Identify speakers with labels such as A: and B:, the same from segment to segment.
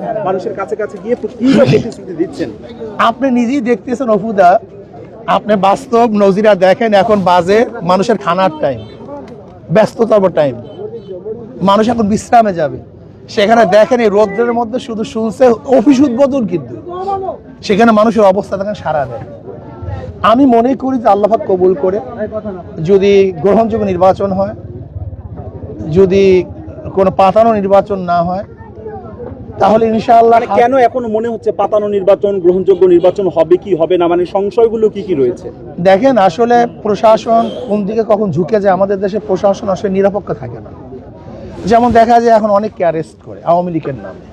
A: করছেন মানুষের কাছে কাছে গিয়ে কি প্রতিশ্রুতি দিচ্ছেন?
B: আপনি নিজেই দেখতেছেন অফুদা। আপনি বাস্তব নজিরা দেখেন, এখন বাজে মানুষের খানার টাইম ব্যস্ততম টাইম মানুষ এখন বিশ্রামে যাবে। সেখানে দেখেন এই রৌদ্রের মধ্যে শুধু শুনছে অফিস উদ্বোধন কিন্তু। সেখানে মানুষের অবস্থা দেখেন সারা দেয় আমি মনে করি যে আল্লাহাক কবুল করে। যদি গ্রহণযোগ্য নির্বাচন হয়, যদি কোনো পাতানো নির্বাচন না হয় তাহলে ইনশাআল্লাহ
A: মানে কেন এখনও মনে হচ্ছে পাতানো নির্বাচন গ্রহণযোগ্য নির্বাচন হবে কি হবে না? মানে সংশয়গুলো কি কি রয়েছে?
B: দেখেন আসলে প্রশাসন কোন দিকে কখন ঝুঁকে যায় আমাদের দেশে প্রশাসন আসলে নিরপেক্ষ থাকে না। যেমন দেখা যায় এখন অনেককে অ্যারেস্ট করে আওয়ামী লীগের নামে।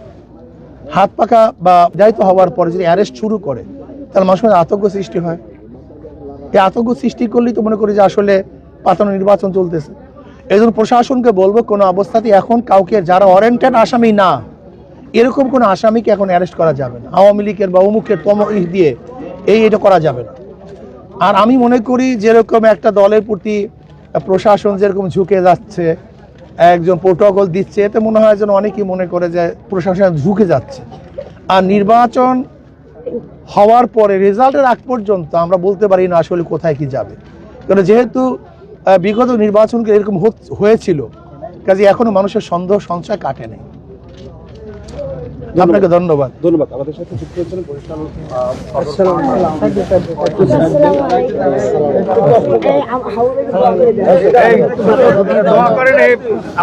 B: হাত পাকা বা দায়িত্ব হওয়ার পরে যদি অ্যারেস্ট শুরু করে তাহলে মানুষের মধ্যে আতঙ্ক সৃষ্টি হয়। এই আতঙ্ক সৃষ্টি করলেই তো মনে করি যে আসলে পাতানো নির্বাচন চলতেছে। এই জন্য প্রশাসনকে বলব কোনো অবস্থাতেই এখন কাউকে যারা ওয়ারেন্টেড আসামি না এরকম কোনো আসামিকে এখন অ্যারেস্ট করা যাবে না। আওয়ামী লীগের বা অমুকের তম ই দিয়ে এই এটা করা যাবে না। আর আমি মনে করি যেরকম একটা দলের প্রতি প্রশাসন যেরকম ঝুঁকে যাচ্ছে, একজন প্রোটোকল দিচ্ছে, এতে মনে হয় যেন অনেকেই মনে করে যে প্রশাসন ঝুঁকে যাচ্ছে। আর নির্বাচন হওয়ার পরে, রেজাল্টের আগ পর্যন্ত আমরা বলতে পারি না আসলে কোথায় কি যাবে। কারণ যেহেতু বিগত নির্বাচনকে এরকম হয়েছিল, কাজে এখনও মানুষের সন্দেহ সংশয় কাটে নেই। আপনাকে ধন্যবাদ।
A: ধন্যবাদ। আমাদের সাথে যুক্ত হয়েছেন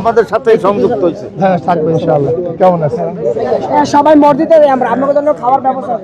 C: আমাদের সাথে সংযুক্ত হয়েছে
B: হ্যাঁ থাকবে ইনশাআল্লাহ। কেমন আছেন?
D: সবাই মর্জিতে আমরা আপনাদের জন্য খাওয়ার ব্যবস্থা।